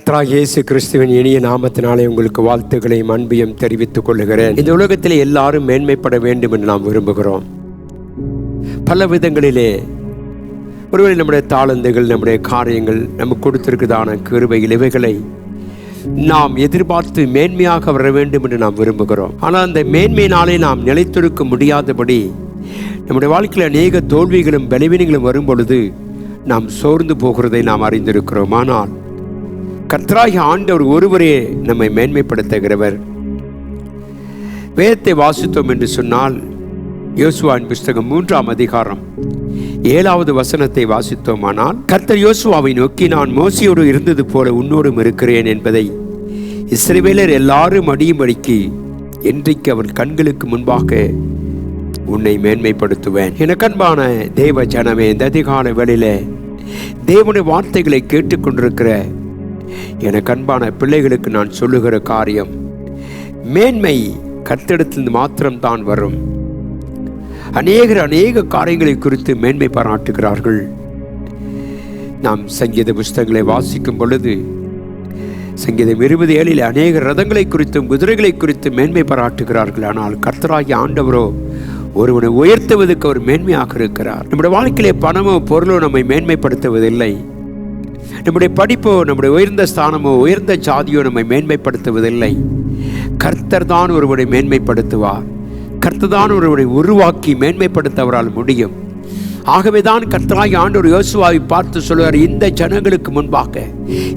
கத்ரா இயேசு கிறிஸ்துவின் இனிய நாமத்தினாலே உங்களுக்கு வாழ்த்துக்களையும் அன்பையும் தெரிவித்துக் கொள்கிறேன் இந்த உலகத்தில் எல்லாரும் மேன்மைப்பட வேண்டும் என்று நாம் விரும்புகிறோம். பல விதங்களிலே ஒருவேளை நம்முடைய தாளந்துகள் நம்முடைய காரியங்கள் நமக்கு கொடுத்திருக்கிறதான கிருபைகள் இவைகளை நாம் எதிர்பார்த்து மேன்மையாக வர வேண்டும் என்று நாம் விரும்புகிறோம். ஆனால் அந்த மேன்மையினாலே நாம் நிலைத்திருக்க முடியாதபடி நம்முடைய வாழ்க்கையில் அநேக தோல்விகளும் பலவீனங்களும் வரும் பொழுது நாம் சோர்ந்து போகிறதை நாம் அறிந்திருக்கிறோம். ஆனால் கர்த்தராகி ஆண்டவர் ஒருவரே நம்மை மேன்மைப்படுத்துகிறவர். வேதத்தை வாசித்தோம் என்று சொன்னால் யோசுவாவின் புஸ்தகம் மூன்றாம் அதிகாரம் ஏழாவது வசனத்தை வாசித்தோமானால் கர்த்தர் யோசுவாவை நோக்கி நான் மோசியோடு இருந்தது போல உன்னோடும் இருக்கிறேன் என்பதை இஸ்ரேவேலர் எல்லாரும் அடியும்படிக்கு என்றைக்கு அவன் கண்களுக்கு முன்பாக உன்னை மேன்மைப்படுத்துவேன். என கண்பான தேவ ஜனமே இந்த அதிகால வேளையில் தேவனுடைய வார்த்தைகளை கேட்டுக்கொண்டிருக்கிற எனக்கு அன்பான பிள்ளைகளுக்கு நான் சொல்லுகிற காரியம் மேன்மை கர்த்தடத்திலிருந்து மாத்திரம்தான் வரும். அநேகர் அநேக காரியங்களை குறித்து மேன்மை பாராட்டுகிறார்கள். நாம் சங்கீத புஸ்தகங்களை வாசிக்கும் பொழுது சங்கீதம் இருபது ஏழில் அநேக ரதங்களை குறித்தும் குதிரைகளை குறித்தும் மேன்மை பாராட்டுகிறார்கள். ஆனால் கர்த்தராகி ஆண்டவரோ ஒருவனை உயர்த்துவதற்கு அவர் மேன்மையாக இருக்கிறார். நம்முடைய வாழ்க்கையிலே பணமோ பொருளோ நம்மை மேன்மைப்படுத்துவதில்லை. நம்முடைய படிப்போ நம்முடைய உயர்ந்த ஸ்தானமோ உயர்ந்த ஜாதியோ நம்மை மேன்மைப்படுத்துவதில்லை. கர்த்தர் தான் ஒருவரை மேன்மைப்படுத்துவார். கர்த்தர் தான் ஒருவரை உருவாக்கி மேன்மைப்படுத்த அவரால் முடியும். ஆகவே தான் கர்த்தராகி ஆண்டவர் யோசுவாவை பார்த்து சொல்லுவார் இந்த ஜனங்களுக்கு முன்பாக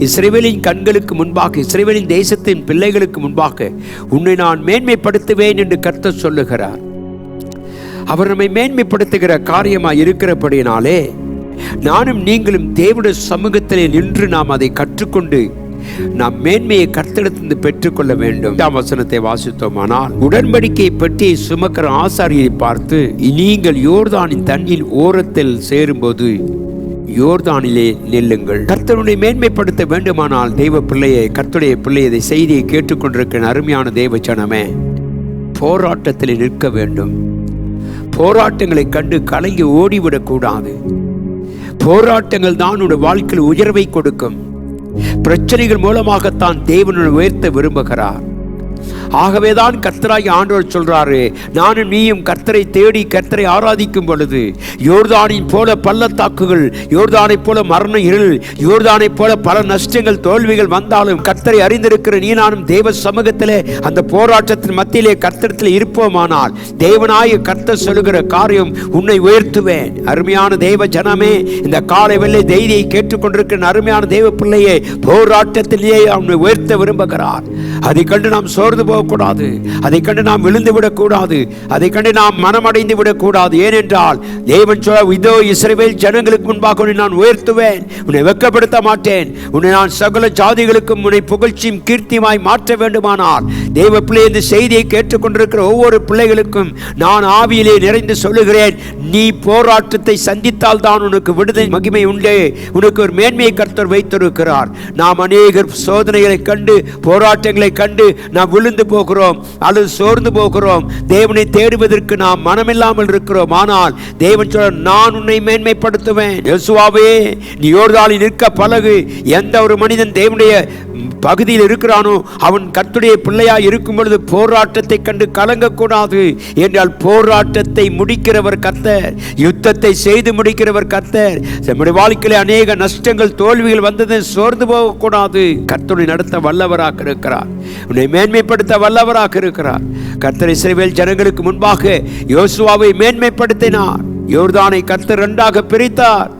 இஸ்ரேவேலின் கண்களுக்கு முன்பாக இஸ்ரேவேலின் தேசத்தின் பிள்ளைகளுக்கு முன்பாக உன்னை நான் மேன்மைப்படுத்துவேன் என்று கர்த்தர் சொல்லுகிறார். அவர் நம்மை மேன்மைப்படுத்துகிற காரியமாக இருக்கிறபடினாலே நானும் நீங்களும் தேவனுடைய சமூகத்திலே நின்று நாம் அதை கற்றுக்கொண்டு நாம் மேன்மையை கர்த்தெடுத்து பெற்றுக்கொள்ள வேண்டும். வசனத்தை வாசித்தோமானால் உடன்படிக்கை பெட்டியை சுமக்கிற ஆசாரியை பார்த்து நீங்கள் யோர்தானின் தண்ணீர் ஓரத்தில் சேரும்போது யோர்தானிலே நெல்லுங்கள். கர்த்தருடைய மேன்மைப்படுத்த வேண்டுமானால் தெய்வ பிள்ளையை கர்த்தருடைய பிள்ளையை செய்தியை கேட்டுக்கொண்டிருக்கிற அருமையான தெய்வ ஜனமே போராட்டத்தில் நிற்க வேண்டும். போராட்டங்களை கண்டு கலங்கி ஓடிவிடக்கூடாது. போராட்டங்கள் தான் உன்னுடைய வாழ்க்கையில் உயர்வை கொடுக்கும். பிரச்சனைகள் மூலமாகத்தான் தேவனை உயர்த்த விரும்புகிறார். ஆகவேதான் கர்த்தராகி ஆண்டவர் சொல்றாரு நானும் நீயும் கர்த்தரை தேடி கர்த்தரை ஆராதிக்கும் பொழுது யோர்தானை போல பள்ளத்தாக்குகள் யோர்தானை போல மரண இருள் யோர்தானை போல பல நஷ்டங்கள் தோல்விகள் வந்தாலும் கர்த்தரை அறிந்திருக்கிற நீ நானும் தேவ சமூகத்திலே அந்த போராட்டத்தின் மத்தியிலே கர்த்தரத்தில் இருப்போமானால் தேவனாய கர்த்தர் சொல்லுகிற காரியம் உன்னை உயர்த்துவேன். அருமையான தேவ ஜனமே இந்த காலை வெள்ளை தைரியை கேட்டுக்கொண்டிருக்கிற அருமையான தேவ பிள்ளையே போராட்டத்திலேயே அவனை உயர்த்த விரும்புகிறார். அதை கண்டு நாம் சோர்ந்து போகக்கூடாது அதை கண்டு நாம் விழுந்து விடக்கூடாது. அதை கண்டு நாம் மனமடைந்து விடக்கூடாது. ஏனென்றால் தேவன் சொல்ல இதோ இஸ்ரேவேல் ஜனங்களுக்கு முன்பாக உன்னை நான் உயர்த்துவேன். உன்னை வெக்கப்படுத்த மாட்டேன். உன்னை நான் சகல ஜாதிகளுக்கும் உன்னை புகழ்ச்சியும் கீர்த்தியுமாய் மாற்ற வேண்டுமானால் தேவ பிள்ளை இந்த செய்தியை கேட்டுக்கொண்டிருக்கிற ஒவ்வொரு பிள்ளைகளுக்கும் நான் ஆவியிலே நிறைந்து சொல்லுகிறேன். நீ போராட்டத்தை சந்தித்தால் தான் உனக்கு விடுதலை மகிமை உண்டே. உனக்கு ஒரு மேன்மையை கர்த்தர் வைத்திருக்கிறார். நாம் அநேகர் சோதனைகளை கண்டு போராட்டங்களை கண்டு நாம் விழுந்து போகிறோம் அல்லது சோர்ந்து போகிறோம். தேவனை தேடுவதற்கு நாம் மனமில்லாமல் இருக்கிறோம். ஆனால் தேவன் சொல்ல நான் உன்னை மேன்மைப்படுத்துவேன். யெசுவாவே நீ யோர்தாலில் நிற்க பழகு. எந்த ஒரு மனிதன் தேவனுடைய பகுதியில் இருக்கிறானோ அவன் கத்துடைய பிள்ளையா இருக்கும் பொழுது போராட்டத்தை கண்டு கலங்கக்கூடாது என்றால் போராட்டத்தை முடிக்கிறவர் கத்தர் யுத்தத்தை செய்து முடிக்கிறவர் கத்தர் நம்முடைய வாழ்க்கையில அநேக நஷ்டங்கள் தோல்விகள் வந்தது சோர்ந்து போகக்கூடாது. கர்த்தனை நடத்த வல்லவராக இருக்கிறார். உன்னை மேன்மைப்படுத்த வல்லவராக இருக்கிறார். கர்த்தர் இஸ்ரேவேல் ஜனங்களுக்கு முன்பாக யோசுவாவை மேன்மைப்படுத்தினார். யோர்தானை கர்த்தர் இரண்டாக பிரித்தார்.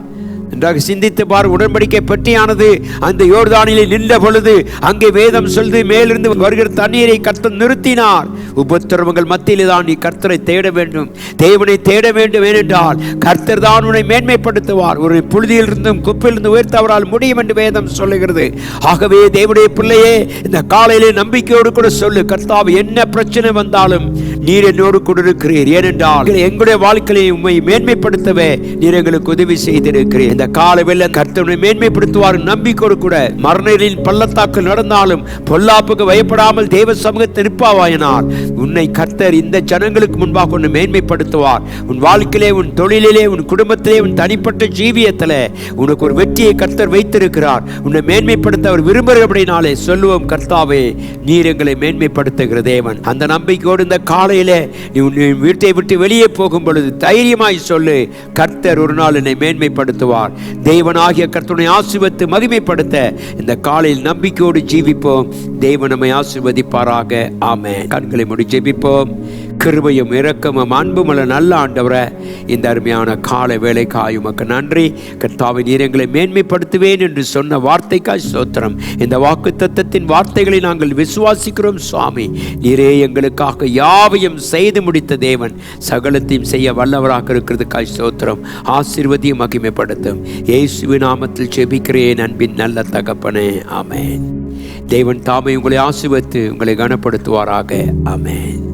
நன்றாக சிந்தித்து பார் உடன்படிக்கை பெட்டியானது அந்த யோர்தானிலே நின்ற பொழுது அங்கே வேதம் சொல்து மேலிருந்து வருகிற தண்ணீரை கர்த்தர் நிறுத்தினார். உபத்திரவங்கள் மத்தியிலே தான் நீ கர்த்தரை தேட வேண்டும். தேவனை தேட வேண்டும் ஏனென்றால் கர்த்தர் தான் உன்னை மேன்மைப்படுத்துவார். ஒரு புழுதியில் இருந்தும் குப்பிலிருந்து உயர்த்த அவரால் முடியும் என்று வேதம் சொல்லுகிறது. ஆகவே தேவனுடைய பிள்ளையே இந்த காலையிலே நம்பிக்கையோடு கூட சொல்லு. கர்த்தாവ് என்ன பிரச்சனை வந்தாலும் நீர் என்னோடு கொண்டிருக்கிறீர் ஏனென்றால் எங்களுடைய வாழ்க்கையை உண்மை மேன்மைப்படுத்தவே நீர் எங்களுக்கு உதவி செய்திருக்கிறீர். இந்த காலவெல்ல கர்த்தனை மேன்மைப்படுத்துவார் நம்பிக்கோடு கூட மரணரின் பள்ளத்தாக்கு நடந்தாலும் பொல்லாப்புக்கு பயப்படாமல் தேவ சமூகத்தை நிற்பாவாயினார் உன்னை கர்த்தர் இந்த ஜனங்களுக்கு முன்பாக உன்னை மேன்மைப்படுத்துவார். உன் வாழ்க்கையிலே உன் தொழிலிலே உன் குடும்பத்திலே உன் தனிப்பட்ட ஜீவியத்தில் உனக்கு ஒரு வெற்றியை கர்த்தர் வைத்திருக்கிறார். உன்னை மேன்மைப்படுத்த அவர் விரும்புகிறபடினாலே சொல்லுவோம் கர்த்தாவே நீர் எங்களை மேன்மைப்படுத்துகிற தேவன். அந்த நம்பிக்கையோடு இந்த காலையிலே நீ உன் வீட்டை விட்டு வெளியே போகும் பொழுது தைரியமாய் சொல்லு. கர்த்தர் ஒரு நாள் என்னை மேன்மைப்படுத்துவார். தேவனாகிய கர்த்தனை ஆசிர்வத்து மகிமைப்படுத்த இந்த காலையில் நம்பிக்கையோடு ஜீவிப்போம். தேவன் நம்மை ஆசிர்வதிப்பாராக. ஆமே கண்களை முடி ஜெபிப்போம். கிருபையும் இரக்கமும் அன்புமல்ல நல்ல ஆண்டவரை இந்த அருமையான கால வேலைக்காய் உமக்கு நன்றி. கர்த்தாவை நீர் எங்களை மேன்மைப்படுத்துவேன் என்று சொன்ன வார்த்தைக்காய் சோத்திரம் இந்த வாக்கு தத்தத்தின் வார்த்தைகளை நாங்கள் விசுவாசிக்கிறோம் சுவாமி. நீரே எங்களுக்காக யாவையும் செய்து முடித்த தேவன் சகலத்தையும் செய்ய வல்லவராக இருக்கிறதுக்காய் சோத்திரம் ஆசிர்வதியும் மகிமைப்படுத்தும். இயேசுவி நாமத்தில் செபிக்கிறேன் அன்பின் நல்ல தகப்பனே. ஆமேன். தேவன் தாமே உங்களை ஆசிர்வத்து உங்களை கனப்படுத்துவாராக. ஆமென்.